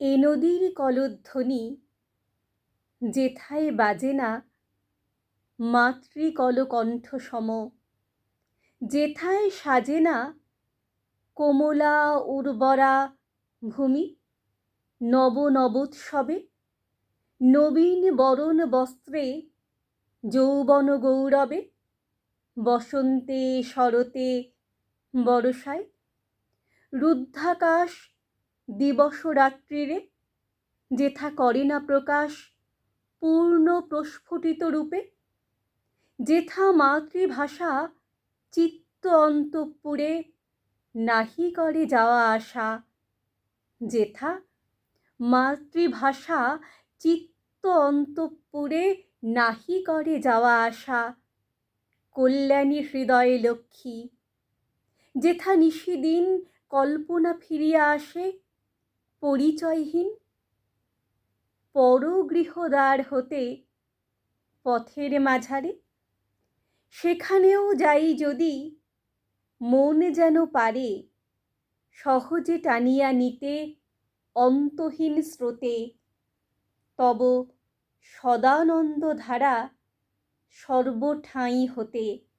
এ নদীর কলধ্বনি, যেথায় বাজে না মাতৃকলকণ্ঠ সম যেথায় সাজে না কোমলা উর্বরা ভূমি নব নবোৎসবে নবীন বরণ বস্ত্রে যৌবন গৌরবে, বসন্তে শরতে বরষায়, রুদ্ধাকাশ দিবস রাত্রিরে যেথা করে না প্রকাশ, পূর্ণ প্রস্ফুটিত রূপে, যেথা মাতৃভাষা চিত্ত অন্তঃপুরে নাহি করে যাওয়া আসা যেথা মাতৃভাষা চিত্ত অন্তঃপুরে নাহি করে যাওয়া আসা কল্যাণী হৃদয়ে লক্ষ্মী, যেথা নিশিদিন কল্পনা ফিরিয়া আসে পরিচয়হীন? পরগৃহদ্বার হতে পথের মাঝারে? সেখানেও যাই যদি মন যেন পারে, সহজে টানিয়া নিতে অন্তহীন স্রোতে, তব সদানন্দ ধারা সর্বঠাঁই হতে